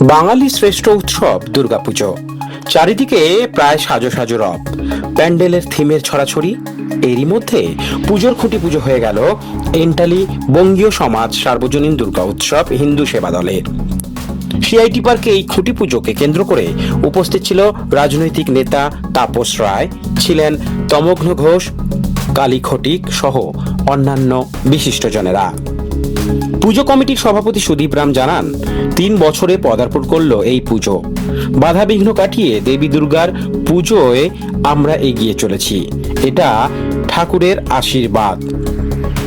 বাঙালি শ্রেষ্ঠ উৎসব দুর্গাপুজো। চারিদিকে প্রায় সাজো সাজো রব। প্যান্ডেলের থিমের ছড়াছড়ি, এরই মধ্যে পুজোর খুঁটি পুজো হয়ে গেল এন্টালি বঙ্গীয় সমাজ সার্বজনীন দুর্গা উৎসব হিন্দু সেবা দলের সিআইটি পার্কে এই খুঁটি পুজোকে কেন্দ্র করে উপস্থিত ছিল রাজনৈতিক নেতা তাপস রায়, ছিলেন তমগ্ন ঘোষ কালী খটিক সহ অন্যান্য বিশিষ্টজনেরা পুজো কমিটির সভাপতি সুদীপ রাম জানান, তিন বছরে পদার্পণ করল এই পুজো। বাধাবিঘ্ন কাটিয়ে দেবী দুর্গার পুজোয় আমরা এগিয়ে চলেছি। এটা ঠাকুরের আশীর্বাদ।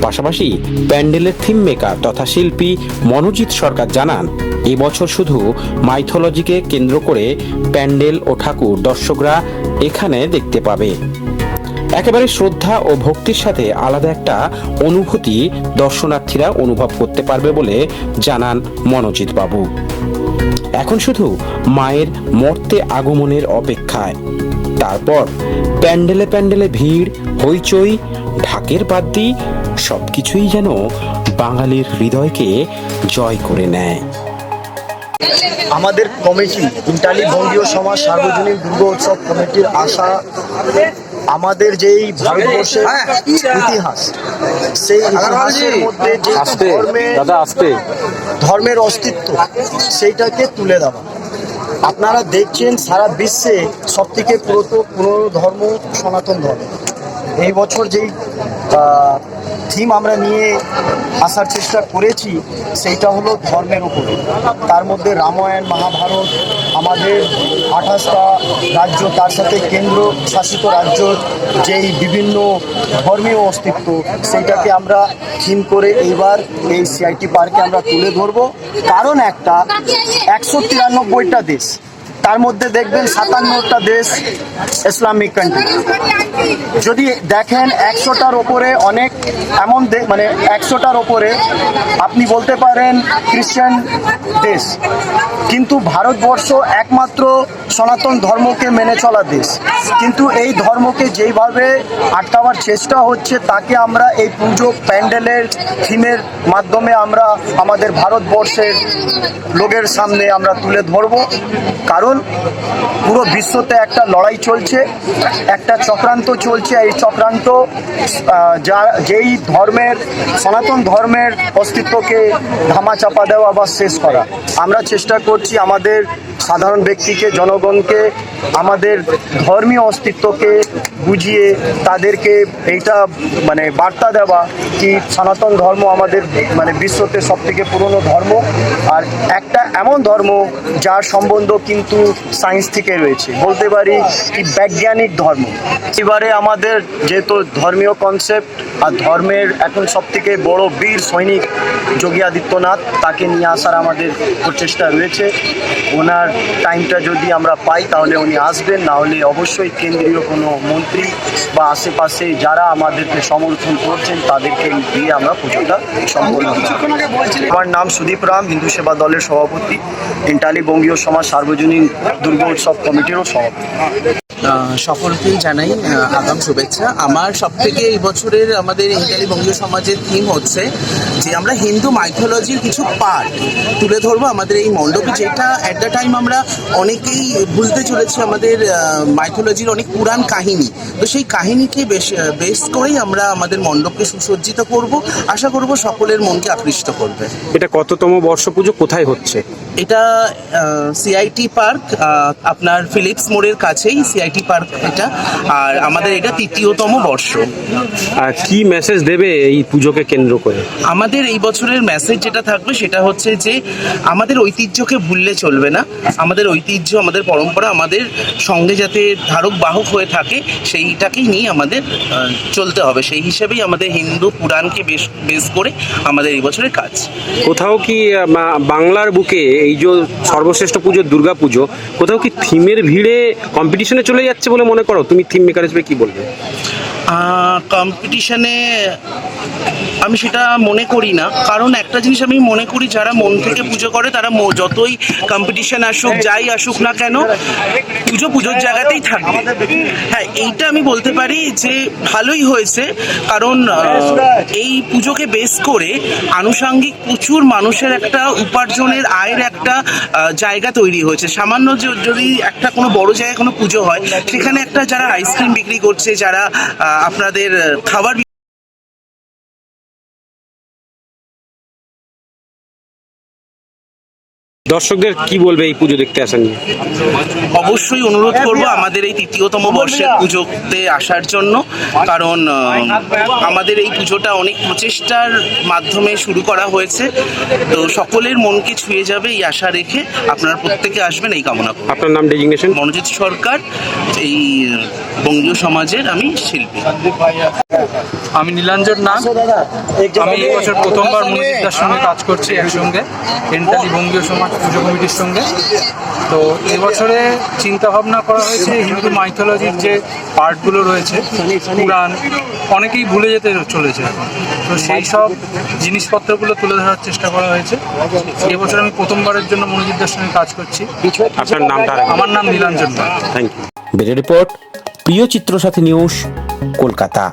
পাশাপাশি প্যান্ডেলের থিম মেকার তথা শিল্পী মনোজিৎ সরকার জানান এবছর শুধু মাইথোলজিকে কেন্দ্র করে প্যান্ডেল ও ঠাকুর দর্শকরা এখানে দেখতে পাবে। একেবারে শ্রদ্ধা ও ভক্তির সাথে আলাদা একটা অনুভূতি দর্শনার্থীরা অনুভব করতে পারবে বলে জানান মনোজিৎ বাবু এখন শুধু মায়ের মর্তে আগমনের অপেক্ষায়। তারপর প্যান্ডেলে প্যান্ডেলে ভিড়, হইচই, ঢাকের বাদ্যি, সবকিছুই যেন বাঙালির হৃদয়কে জয় করে নেয়। আমাদের কমিটি, ইন্টালি বঙ্গীয় সমাজ সার্বজনীন দুর্গা উৎসব কমিটির আশা আমাদের যেই ভারতবর্ষের ইতিহাস সেই ইতিহাসের মধ্যে যে আস্তে ধর্মের ধর্মের অস্তিত্ব সেইটাকে তুলে দেওয়া। আপনারা দেখছেন সারা বিশ্বে সব থেকে পুরোতো পুরনো ধর্ম সনাতন ধর্ম। এই বছর যেই থিম আমরা নিয়ে আসার চেষ্টা করেছি, সেইটা হলো ধর্মের উপরে। তার মধ্যে রামায়ণ, মহাভারত, আমাদের আঠাশটা রাজ্য, তার সাথে কেন্দ্র শাসিত রাজ্য, যেই বিভিন্ন ধর্মীয় অস্তিত্ব, সেইটাকে আমরা থিম করে এইবার এই সিআইটি পার্কে আমরা তুলে ধরবো। কারণ একটা, একশো তিরানব্বইটা দেশ তার মধ্যে দেখবেন সাতান্নটা দেশ ইসলামিক কান্ট্রি যদি দেখেন একশোটার ওপরে অনেক এমন মানে একশোটার ওপরে আপনি বলতে পারেন খ্রিশ্চান দেশ। কিন্তু ভারতবর্ষ একমাত্র সনাতন ধর্মকে মেনে চলা দেশ। কিন্তু এই ধর্মকে যেইভাবে আটকাবার চেষ্টা হচ্ছে, তাকে আমরা এই পুজো প্যান্ডেলের থিমের মাধ্যমে আমরা আমাদের ভারতবর্ষের লোকের সামনে আমরা তুলে ধরব। কারণ পুরো বিশ্বতে একটা লড়াই চলছে, একটা চক্রান্ত চলছে এই চক্রান্ত যা, যেই ধর্মের, সনাতন ধর্মের অস্তিত্বকে ধামাচাপা দেওয়া বা শেষ করা। আমরা চেষ্টা করছি আমাদের সাধারণ ব্যক্তিকে, জনগণকে, আমাদের ধর্মীয় অস্তিত্বকে বুঝিয়ে তাদেরকে এইটা মানে বার্তা দেওয়া কি সনাতন ধর্ম আমাদের মানে বিশ্বতে সব থেকে পুরনো ধর্ম আর একটা এমন ধর্ম যার সম্বন্ধ কিন্তু সায়েন্স থেকে রয়েছে। বলতে পারি কি বৈজ্ঞানিক ধর্ম। এবারে আমাদের যেহেতু ধর্মীয় কনসেপ্ট আর ধর্মের এখন সব থেকে বড় বীর সৈনিক যোগী আদিত্যনাথ তাকে নিয়ে আসার আমাদের প্রচেষ্টা রয়েছে। ওনার টাইমটা যদি আমরা পাই, তাহলে উনি আসবেন। না হলে অবশ্যই কেন্দ্রীয় কোনো মন্ত্রী বা আশেপাশে যারা আমাদেরকে সমর্থন করছেন, তাদেরকে দিয়ে আমরা পুজোটা সম্পন্ন আমার নাম সুদীপ রাম, হিন্দু সেবা দলের সভাপতি। ইন্টালি বঙ্গীয় সমাজ সার্বজনীন দুর্গা উৎসব কমিটিরও সভাপতি। সকলকেই জানাই আগাম শুভেচ্ছা। আমার সব থেকে এই বছরের আমাদের ইন্টালি বঙ্গীয় সমাজের থিম হচ্ছে যে আমরা হিন্দু মাইথোলজির কিছু পার্ট তুলে ধরবো আমাদের এই মণ্ডপে, যেটা অ্যাট দ্য টাইম আমরা অনেকেই বুঝতে চলেছি আমাদের মাইথোলজির অনেক পুরাণ কাহিনী। তো সেই কাহিনীকে বেশ বেস করেই আমরা আমাদের মণ্ডপকে সুসজ্জিত করব। আশা করব সকলের মনকে আকৃষ্ট করবে। এটা কততম বর্ষ পুজো? কোথায় হচ্ছে? এটা সিআইটি পার্ক আপনার ফিলিপস মোড়ের কাছেই সিআইটি পার্ক এটা। আর আমাদের এটা তৃতীয়তম বর্ষ। আর কি মেসেজ দেবে এই পুজোকে কেন্দ্র করে? আমাদের এই বছরের মেসেজ যেটা থাকবে সেটা হচ্ছে যে আমাদের ঐতিহ্যকে ভুললে চলবে না। আমাদের ঐতিহ্য আমাদের পরম্পরা আমাদের সঙ্গে যাতে ধারক বাহক হয়ে থাকে সেইটাকেই নিয়ে আমাদের চলতে হবে। সেই হিসেবেই আমাদের হিন্দু পুরাণকে বেশ বেশ করে আমাদের এই বছরের কাজ। কোথাও কি বাংলার বুকে এই যে সর্বশ্রেষ্ঠ পুজো দুর্গা পুজো, কোথাও কি থিমের ভিড়ে কম্পিটিশনে চলে যাচ্ছে বলে মনে করো? তুমি থিম মেকার হিসেবে কী বলবে? কম্পিটিশনে আমি সেটা মনে করি না। কারণ একটা জিনিস আমি মনে করি, যারা মন থেকে পুজো করে, তারা যতই কম্পিটিশন আসুক, যাই আসুক না কেন, পুজো পুজোর জায়গাতেই থাকবে। হ্যাঁ এইটা আমি বলতে পারি যে ভালোই হয়েছে। কারণ এই পুজোকে বেস করে আনুষাঙ্গিক প্রচুর মানুষের একটা উপার্জনের আয়ের একটা জায়গা তৈরি হয়েছে। সামান্য যদি একটা কোনো বড় জায়গায় কোনো পুজো হয়, সেখানে একটা যারা আইসক্রিম বিক্রি করছে, যারা আপনাদের খাবার দর্শকদের কি বলবে এই পুজো দেখতে আসেন অবশ্যই অনুরোধ করব আমাদের এই তৃতীয়তম বর্ষের পুজোতে আসার জন্য কারণ আমাদের এই পুজোটা অনেক প্রচেষ্টার মাধ্যমে শুরু করা হয়েছে। তো সকলের মনকে ছুঁয়ে যাবে এই আশা রেখে আপনারা প্রত্যেকে আসবেন এই কামনা করি আপনার নাম ডেজিগনেশন? মনোজিৎ সরকার এই বঙ্গীয় সমাজের আমি শিল্পী। আমি নীলাঞ্জন নাগ। আমি এই বছর প্রথমবার মনোজিৎদার সঙ্গে কাজ করছি একসঙ্গে। এন্টালি বঙ্গীয় সমাজ পুজো কমিটির সঙ্গে। তো এবছরে চিন্তা ভাবনা করা হয়েছে হিন্দু মাইথোলজির যে পার্টগুলো রয়েছে পুরাণ অনেকেই ভুলে যেতে চলেছে এখন। তো সেই সব জিনিসপত্রগুলো তুলে ধরার চেষ্টা করা হয়েছে। এবছর আমি প্রথমবারের জন্য মনোজিৎদার সঙ্গে কাজ করছি। আপনার নামটা আমার নাম নীলাঞ্জন থ্যাংক ইউ রিপোর্ট প্রিয় চিত্রসাথী নিউজ কলকাতা।